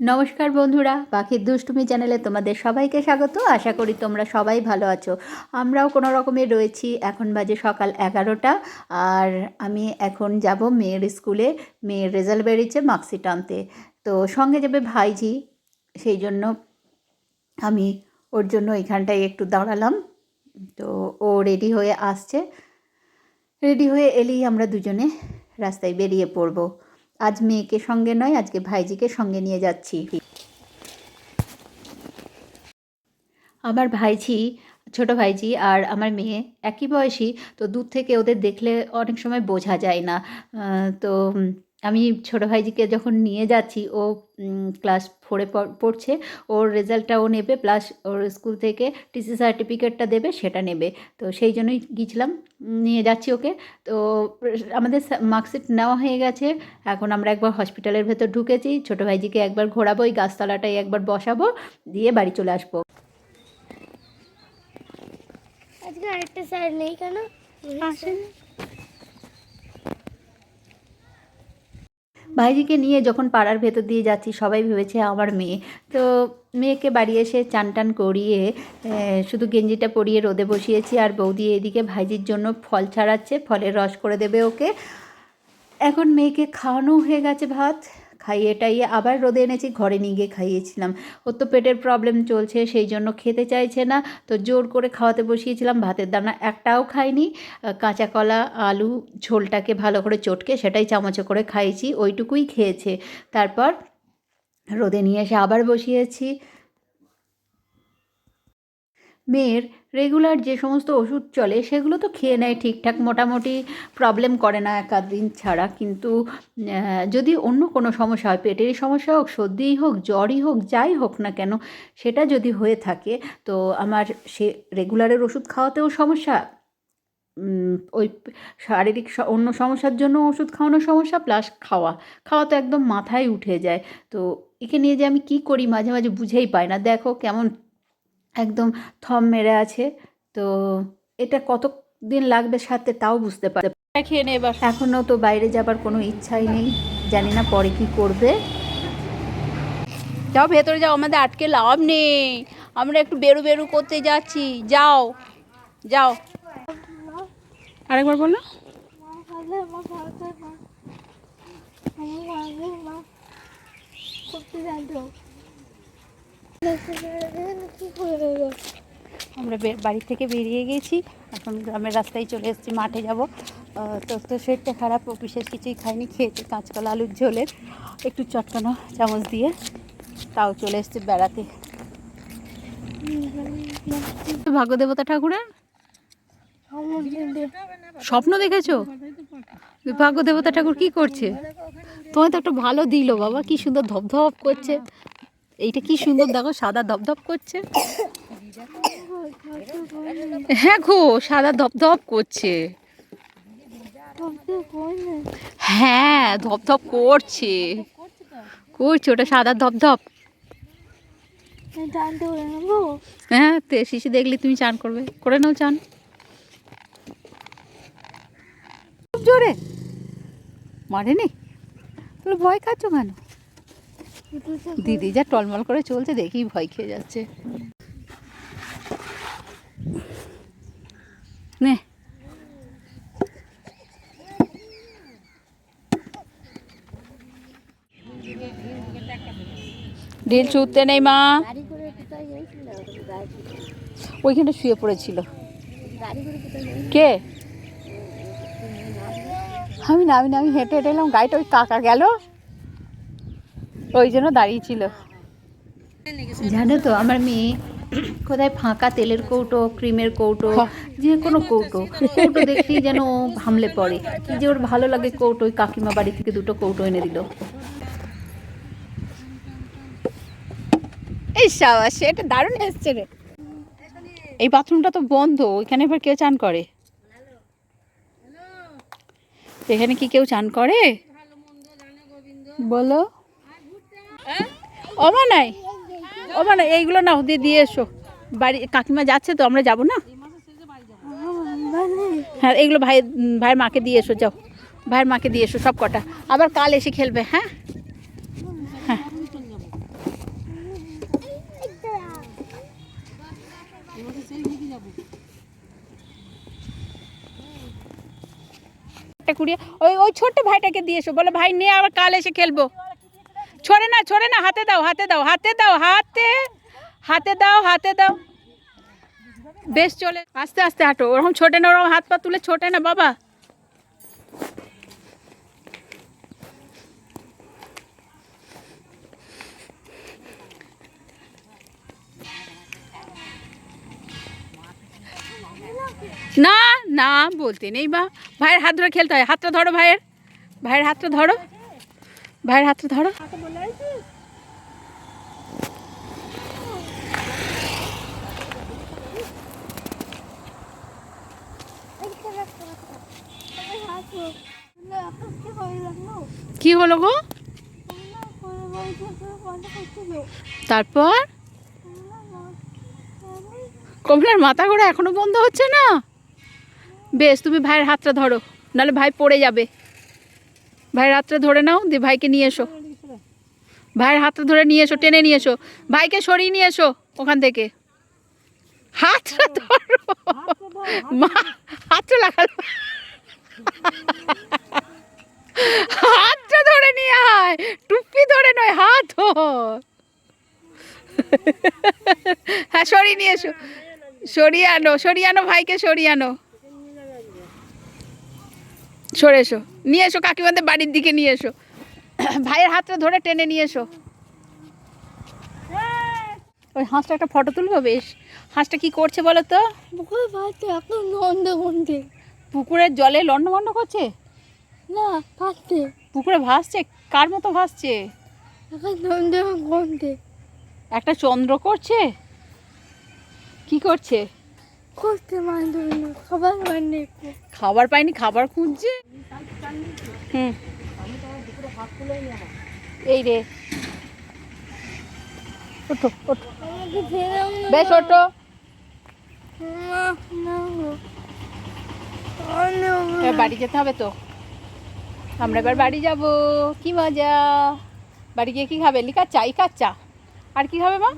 নমস্কার বন্ধুরা, পাখির দুষ্টুমি চ্যানেলে তোমাদের সবাইকে স্বাগত। আশা করি তোমরা সবাই ভালো আছো। আমরাও কোনো রকমে রয়েছি। এখন বাজে সকাল এগারোটা। আর আমি এখন যাব মেয়ের স্কুলে। মেয়ের রেজাল্ট বেরিয়েছে মার্কশিট আনতে। তো সঙ্গে যাবে ভাইজি সেই জন্য আমি ওর জন্য এখানটায় একটু দাঁড়ালাম। তো ও রেডি হয়ে আসছে। রেডি হয়ে এলেই আমরা দুজনে রাস্তায় বেরিয়ে পড়ব। আজ মেয়েকে সঙ্গে নয়, আজকে ভাইজিকে সঙ্গে নিয়ে যাচ্ছি। আমার ভাইঝি, ছোট ভাইজি আর আমার মেয়ে একই বয়সী, তো দূর থেকে ওদের দেখলে অনেক সময় বোঝা যায় না। তো আমি ছোট ভাইজিকে যখন নিয়ে যাচ্ছি ও ক্লাস ফোরে পড়ছে ওর রেজাল্টটা ও নেবে প্লাস ওর স্কুল থেকে টিসি সার্টিফিকেটটা দেবে সেটা নেবে। তো সেই জন্যই গিয়েছিলাম নিয়ে যাচ্ছি ওকে। তো আমাদের মার্কশিট নেওয়া হয়ে গেছে। এখন আমরা একবার হসপিটালের ভেতর ঢুকেছি ছোটো ভাইজিকে একবার ঘোরাবো ওই গাছতলাটায় একবার বসাবো দিয়ে বাড়ি চলে আসব। আজকে আরেকটা স্যার নেই কেন? ভাইজিকে নিয়ে যখন পাড়ার ভেতর দিয়ে যাচ্ছি, সবাই ভেবেছে আমার মেয়ে। তো মেয়েকে বাড়ি এসে চান টান করিয়ে শুধু গেঞ্জিটা পরিয়ে রোদে বসিয়েছি আর বৌদি এদিকে ভাইজির জন্য ফল ছাড়াচ্ছে, ফলের রস করে দেবে ওকে। এখন মেয়েকে খাওয়ানো হয়ে গেছে ভাত। খাইয়ে টাইয়ে আবার রোদে এনেছি, ঘরে নিয়ে গিয়ে খাইয়েছিলাম। ওর তো পেটের প্রবলেম চলছে, সেই জন্য খেতে চাইছে না। তো জোর করে খাওয়াতে বসিয়েছিলাম, ভাতের দানা একটাও খাইনি। কাঁচা কলা, আলু, ঝোলটাকে ভালো করে চটকে সেটাই চামচে করে খাইছি, ওইটুকুই খেয়েছে। তারপর রোদে নিয়ে এসে আবার বসিয়েছি। মেয়ের রেগুলার যে সমস্ত ওষুধ চলে, সেগুলো তো খেয়ে নেয় ঠিকঠাক। মোটামুটি প্রবলেম করে না এক দিন ছাড়া। কিন্তু যদি অন্য কোনো সমস্যা হয়, পেটেরই সমস্যা হোক, সর্দিই হোক, জ্বরই হোক, যাই হোক না কেন, সেটা যদি হয়ে থাকে, তো আমার সে রেগুলারের ওষুধ খাওয়াতেও সমস্যা। ওই শারীরিক অন্য সমস্যার জন্য ওষুধ খাওয়ানোর সমস্যা প্লাস খাওয়া। খাওয়া তো একদম মাথায় উঠে যায়। তো একে নিয়ে যে আমি কি করি, মাঝে মাঝে বুঝেই পাই না। দেখো কেমন একদম থম মেরে আছে। তো এটা কত দিন লাগবে সাথে তাও বুঝতে পারে খেয়ে নে এবার। এখনও তো বাইরে যাবার কোনো ইচ্ছাই নেই। জানি না পরে কি করবে। যাও ভেতরে যাও আমাদের আটকে লাভ নেই। আমরা একটু বেরু বেরু করতে যাচ্ছি। যাও যাও। আরেকবার বলো। করতে দেবো আমরা বাড়ি থেকে বেরিয়ে গেছি। এখন গ্রামের রাস্তায় চলে এসেছি, মাঠে যাব। তো তো শরীরটা খারাপ বিশেষ কিছুই খাইনি, খেয়েছি কাঁচকলা, আলুর ঝোলের একটু চটকানো চামচ দিয়ে তাও চলে এসেছি বেড়াতে। ভাগ্য দেবতা ঠাকুরের? স্বপ্ন দেখেছ? ভাগ্য দেবতা ঠাকুর কি করছে? তোমায় তো একটা ভালো দিল, বাবা, কি সুন্দর ধপধপ করছে। এইটা কি সুন্দর, দেখো, সাদা ধপধপ করছে। হ্যাঁ গো, সাদা ধপধপ করছে। হ্যাঁ ধপধপ করছে। করছে, ওটা সাদা ধপধপ। হ্যাঁ তে, শিশু দেখলে তুমি চান করবে। করে নাও চান। জোরে। মারেনি? ভয় খাচ্ছ কেন? দিদি যা টলমল করে চলছে দেখি ভয় খেয়ে যাচ্ছে। নে। ঢিল ছুটতে নেই, মা। ওইখানে শুয়ে পড়েছিল। কে? আমি না আমি না আমি হেঁটে হেঁটে এলাম, গাড়িটা ওই কাকা গেল। ওই জন্য দাঁড়িয়েছিল। জানো তো আমার মেয়ে কোথায় ফাঁকা তেলের কৌটো ক্রিমের কৌটো যে কোনো কৌটো কৌটো দেখলেই যেন ও হামলে পড়ে। কি যে ওর ভালো লাগে কৌটো ওই কাকিমা বাড়ি থেকে দুটো কৌটো এনে দিল। এই সাবাস এটা দারুণ এসছে রে। এই বাথরুমটা তো বন্ধ এখানে এবার কেউ চান করে? এখানে কি কেউ চান করে? বলো। অমা নাই? অমা নাই, এইগুলো না দিয়ে দিয়ে এসো। বাড়ি, কাকিমা যাচ্ছে তো, আমরা যাব না? হ্যাঁ এগুলো ভাই ভাইয়ের মাকে দিয়ে এসো, যাও। ভাইয়ের মাকে দিয়ে এসো, সব কটা। আবার কাল এসে খেলবে হ্যাঁ? হ্যাঁ। কুড়িয়ে ওই ওই ছোট্ট ভাইটাকে দিয়ে এসো, বলো, ভাই, নিয়ে আবার কাল এসে খেলব। ছড়ে না ছড়ে না, হাতে দাও হাতে দাও হাতে দাও, হাতে হাতে দাও হাতে দাও। বেশ চলে। আস্তে আস্তে হাঁটো, ওরকম ছোটে না, ওরকম হাত পা তুলে ছোটে না, বাবা। না না, বলতে নেই, বা। ভাইয়ের হাত ধরে খেলতে হয়। হাতটা ধরো, ভাইয়ের। ভাইয়ের হাতটা ধরো। ভাইয়ের হাতটা ধরো। কি হলো গো? তারপর? কমলার মাথা ঘোরা এখনও বন্ধ হচ্ছে না? বেশ, তুমি ভাইয়ের হাতটা ধরো, নাহলে ভাই পড়ে যাবে। ভাইয়ের হাতটা ধরে নাও দিয়ে ভাইকে নিয়ে এসো। ভাইয়ের হাতটা ধরে নিয়ে এসো টেনে নিয়ে এসো। ভাইকে সরিয়ে নিয়ে এসো ওখান থেকে। হাতটা ধরো মা হাতটা লাগালো। হাতটা ধরে নিয়ে আয় টুপি ধরে নয় হাত হ্যাঁ সরিয়ে নিয়ে এসো। সরিয়ে আনো সরিয়ে আনো ভাইকে সরিয়ে আনো। সরে এসো। নিয়ে এসো কাকিমাদের বাড়ির দিকে নিয়ে এসো। ভাইয়ের হাতটা ধরে টেনে নিয়ে এসো। ওই হাঁসটা একটা ফটো তুলবো বেশ। হাঁসটা কি করছে বলো তো? বুকুর ভাতে এখন নন্দে গন্ধে পুকুরের জলে লন্ডভন্ড করছে? না ভাতে পুকুরে ভাসছে? কার মতো ভাসছে? এখন একটা চন্দ্র করছে? কি করছে? করতে মানতে না খাবার মানে খাবার পাইনি খাবার খুঁজছে? এই রে। বেশ, ওঠো। বাড়ি যেতে হবে তো। আমরা এবার বাড়ি যাব। কি মজা। বাড়ি গিয়ে কি খাবে? লিকা চাই চা। আর কি খাবে মা?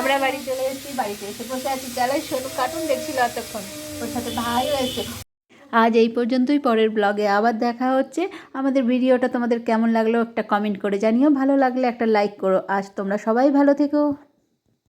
আমরা বাড়ি চলে এসেছি, বাড়িতে এসে বসে আছি। চালাই শোনো কার্টুন দেখছিল এতক্ষণ। ওর সাথে ভাই হয়েছে আজ এই পর্যন্তই, পরের ব্লগে আবার দেখা হচ্ছে। আমাদের ভিডিওটা তোমাদের কেমন লাগল, একটা কমেন্ট করে জানিও। ভালো লাগলে একটা লাইক করো। আজ তোমরা সবাই ভালো থেকো।